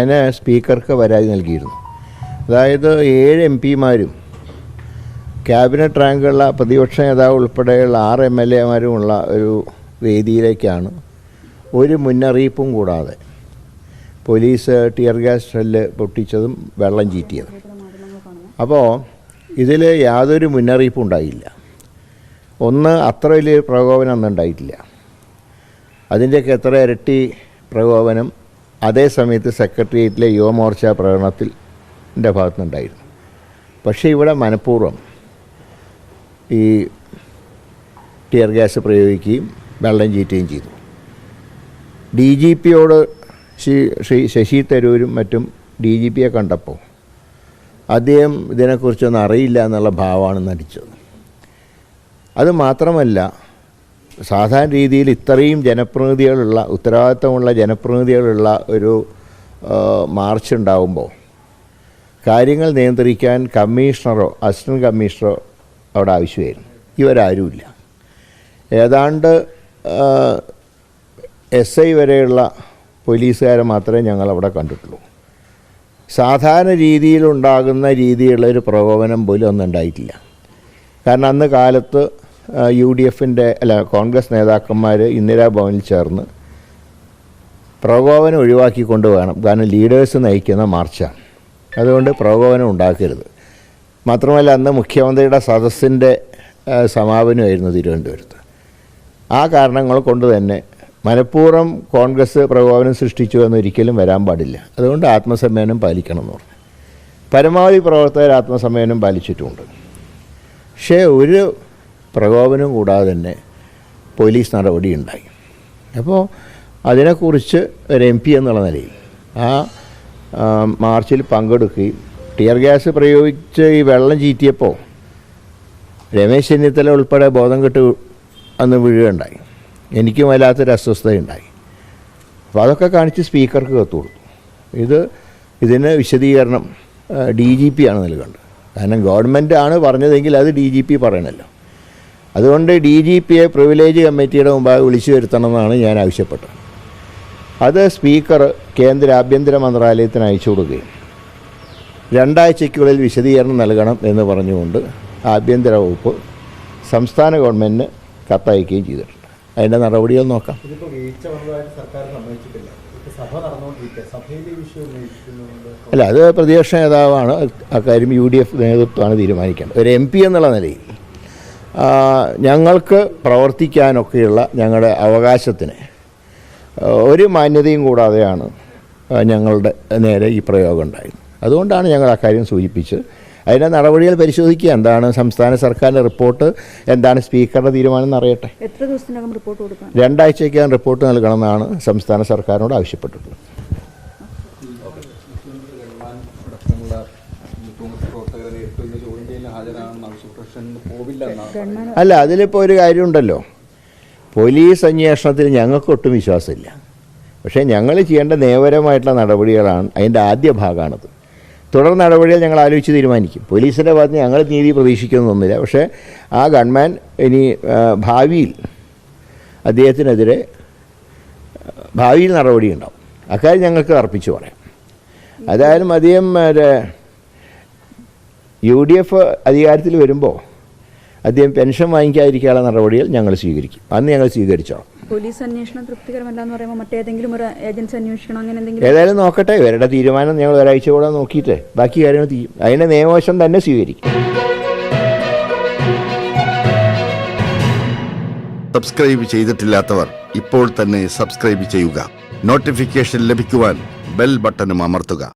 ഞാൻ സ്പീക്കർക്ക് പരാതി നൽകിയിരുന്നു. അതായത് ഏഴ് എം പിമാരും ക്യാബിനറ്റ് റാങ്കുള്ള പ്രതിപക്ഷ നേതാവ് ഉൾപ്പെടെയുള്ള ആറ് എം എൽ എമാരുമുള്ള ഒരു വേദിയിലേക്കാണ് ഒരു മുന്നറിയിപ്പും കൂടാതെ പോലീസ് ടിയർ ഗ്യാസ് ഷെല്ല് പൊട്ടിച്ചതും വെള്ളം ചീറ്റിയതും. അപ്പോൾ ഇതിൽ യാതൊരു മുന്നറിയിപ്പും ഉണ്ടായില്ല. ഒന്ന് അത്ര വലിയ പ്രകോപനം ഒന്നും ഉണ്ടായിട്ടില്ല. അതിന്റെയൊക്കെ എത്ര ഇരട്ടി പ്രകോപനം അതേ സമയത്ത് സെക്രട്ടേറിയറ്റിലെ യുവമോർച്ച പ്രകടനത്തിൽ എന്റെ ഭാഗത്തുനിന്നുണ്ടായിരുന്നു. പക്ഷേ ഇവിടെ മനഃപൂർവം ഈ ടിയർ ഗ്യാസ് പ്രയോഗിക്കുകയും വെള്ളം ചീറ്റുകയും ചെയ്തു. ഡി ജി പിയോട് ശ്രീ ശശി തരൂരും മറ്റും ഡി ജി പിയെ കണ്ടപ്പോൾ അദ്ദേഹം ഇതിനെക്കുറിച്ചൊന്നും അറിയില്ല എന്നുള്ള ഭാവമാണ് നടിച്ചത്. അത് മാത്രമല്ല സാധാരണ രീതിയിൽ ഇത്രയും ജനപ്രതിനിധികളുള്ള ഉത്തരവാദിത്തമുള്ള ജനപ്രതിനിധികളുള്ള ഒരു മാർച്ച് ഉണ്ടാവുമ്പോൾ കാര്യങ്ങൾ നിയന്ത്രിക്കാൻ കമ്മീഷണറോ അസിസ്റ്റന്റ് കമ്മീഷണറോ അവിടെ ആവശ്യമായിരുന്നു. ഇവരാരുമില്ല. ഏതാണ്ട് എസ് ഐ വരെയുള്ള പോലീസുകാരെ മാത്രമേ ഞങ്ങൾ അവിടെ കണ്ടിട്ടുള്ളൂ. സാധാരണ രീതിയിലുണ്ടാകുന്ന രീതിയിലുള്ള ഒരു പ്രകോപനം പോലും ഒന്നും ഉണ്ടായിട്ടില്ല. കാരണം അന്ന് കാലത്ത് യു ഡി എഫിന്റെ അല്ല കോൺഗ്രസ് നേതാക്കന്മാർ ഇന്ദിരാഭവനിൽ ചേർന്ന് പ്രകോപനം ഒഴിവാക്കിക്കൊണ്ട് വേണം. കാരണം ലീഡേഴ്സ് നയിക്കുന്ന മാർച്ചാണ്. അതുകൊണ്ട് പ്രകോപനം ഉണ്ടാക്കരുത്. മാത്രമല്ല അന്ന് മുഖ്യമന്ത്രിയുടെ സദസ്സിന്റെ സമാപനമായിരുന്നു തിരുവനന്തപുരത്ത്. ആ കാരണങ്ങൾ കൊണ്ട് തന്നെ മനഃപൂർവം കോൺഗ്രസ് പ്രകോപനം സൃഷ്ടിച്ചു എന്നൊരിക്കലും വരാൻ പാടില്ല. അതുകൊണ്ട് ആത്മസമ്മേനം പാലിക്കണം എന്ന് പറഞ്ഞു. പരമാവധി പ്രവർത്തകർ ആത്മസമ്മേനം പാലിച്ചിട്ടുമുണ്ട്. പക്ഷേ ഒരു പ്രകോപനം കൂടാതെ തന്നെ പോലീസ് നടപടി ഉണ്ടായി അപ്പോൾ അതിനെക്കുറിച്ച് ഒരു എം പി എന്നുള്ള നിലയിൽ ആ, മാർച്ചിൽ പങ്കെടുക്കുകയും ടിയർ ഗ്യാസ് പ്രയോഗിച്ച് ഈ വെള്ളം ചീറ്റിയപ്പോൾ രമേശ് ചെന്നിത്തല ഉൾപ്പെടെ ബോധം കെട്ട് അന്ന് വീഴുകയുണ്ടായി. എനിക്കും വല്ലാത്തൊരു അസ്വസ്ഥതയുണ്ടായി. അപ്പോൾ അതൊക്കെ കാണിച്ച് സ്പീക്കർക്ക് കത്ത് കൊടുത്തു ഇത് ഇതിന് വിശദീകരണം ഡി ജി പി ആണ് നൽകേണ്ടത്. കാരണം ഗവൺമെന്റ് ആണ് പറഞ്ഞതെങ്കിൽ അത് ഡി ജി പി പറയണമല്ലോ അതുകൊണ്ട് ഡി ജി പിയെ പ്രിവിലേജ് കമ്മിറ്റിയുടെ മുമ്പാകെ വിളിച്ചു വരുത്തണമെന്നാണ് ഞാൻ ആവശ്യപ്പെട്ടത്. അത് സ്പീക്കർ കേന്ദ്ര ആഭ്യന്തര മന്ത്രാലയത്തിന് അയച്ചു കൊടുക്കുകയും രണ്ടാഴ്ചയ്ക്കുള്ളിൽ വിശദീകരണം നൽകണം എന്ന് പറഞ്ഞുകൊണ്ട് ആഭ്യന്തര വകുപ്പ് സംസ്ഥാന ഗവൺമെന്റിന് കത്തയക്കുകയും ചെയ്തിട്ടുണ്ട്. അതിന്റെ നടപടികൾ നോക്കാം. അല്ല അത് പ്രതിപക്ഷ നേതാവാണ് അക്കാര്യം യു ഡി എഫ് നേതൃത്വമാണ് തീരുമാനിക്കേണ്ടത്. ഒരു എം പി എന്നുള്ള നിലയിൽ ഞങ്ങൾക്ക് പ്രവർത്തിക്കാനൊക്കെയുള്ള ഞങ്ങളുടെ അവകാശത്തിന് ഒരു മാന്യതയും കൂടാതെയാണ് ഞങ്ങളുടെ നേരെ ഈ പ്രയോഗം ഉണ്ടായത്. അതുകൊണ്ടാണ് ഞങ്ങൾ അക്കാര്യം സൂചിപ്പിച്ച് അതിന്റെ നടപടികൾ പരിശോധിക്കുക. എന്താണ് സംസ്ഥാന സർക്കാരിന്റെ റിപ്പോർട്ട്? എന്താണ് സ്പീക്കറുടെ തീരുമാനം എന്നറിയട്ടെ എത്ര ദിവസത്തിനകം റിപ്പോർട്ട് കൊടുക്കാം രണ്ടാഴ്ചയ്ക്കകം റിപ്പോർട്ട് നൽകണമെന്നാണ് സംസ്ഥാന സർക്കാരിനോട് ആവശ്യപ്പെട്ടിട്ടുള്ളത്. അല്ല അതിലിപ്പോൾ ഒരു കാര്യമുണ്ടല്ലോ. പോലീസ് അന്വേഷണത്തിൽ ഞങ്ങൾക്ക് ഒട്ടും വിശ്വാസമില്ല. പക്ഷേ ഞങ്ങൾ ചെയ്യേണ്ട നിയമപരമായിട്ടുള്ള നടപടികളാണ് അതിന്റെ ആദ്യ ഭാഗമാണത്. തുടർ നടപടികൾ ഞങ്ങൾ ആലോചിച്ച് തീരുമാനിക്കും. പോലീസിന്റെ ഭാഗത്ത് ഞങ്ങൾ നീതി പ്രതീക്ഷിക്കുന്നൊന്നുമില്ല. പക്ഷേ ആ ഗൺമാൻ ഇനി ഭാവിയിൽ അദ്ദേഹത്തിനെതിരെ ഭാവിയിൽ നടപടി ഉണ്ടാവും. അക്കാര്യം ഞങ്ങൾക്ക് അർപ്പിച്ചു പറയാം. അതായാലും അധികം മറ്റേ യു ഡി എഫ് അധികാരത്തിൽ വരുമ്പോൾ അദ്ദേഹം പെൻഷൻ വാങ്ങിക്കാതിരിക്കാനുള്ള നടപടികൾ ഞങ്ങൾ സ്വീകരിക്കും. അന്ന് ഞങ്ങൾ സ്വീകരിച്ചോളാം. പോലീസ് അന്വേഷണം തൃപ്തികരമല്ല എന്ന് പറയുമ്പോൾ മറ്റേതെങ്കിലും ഒരു ഏജൻസി അന്വേഷിക്കണം അങ്ങനെ എന്തെങ്കിലും? ഏതായാലും നോക്കട്ടെ ഇവരുടെ തീരുമാനം ഞങ്ങൾ ഒരാഴ്ച കൂടെ നോക്കിയിട്ട് ബാക്കി കാര്യങ്ങൾ ചെയ്യും അതിന്റെ നിയമവശം തന്നെ സ്വീകരിക്കും. സബ്സ്ക്രൈബ് ചെയ്തിട്ടില്ലാത്തവർ ഇപ്പോൾ തന്നെ സബ്സ്ക്രൈബ് ചെയ്യുക. നോട്ടിഫിക്കേഷൻ ലഭിക്കുവാൻ ബെൽ ബട്ടണും അമർത്തുക.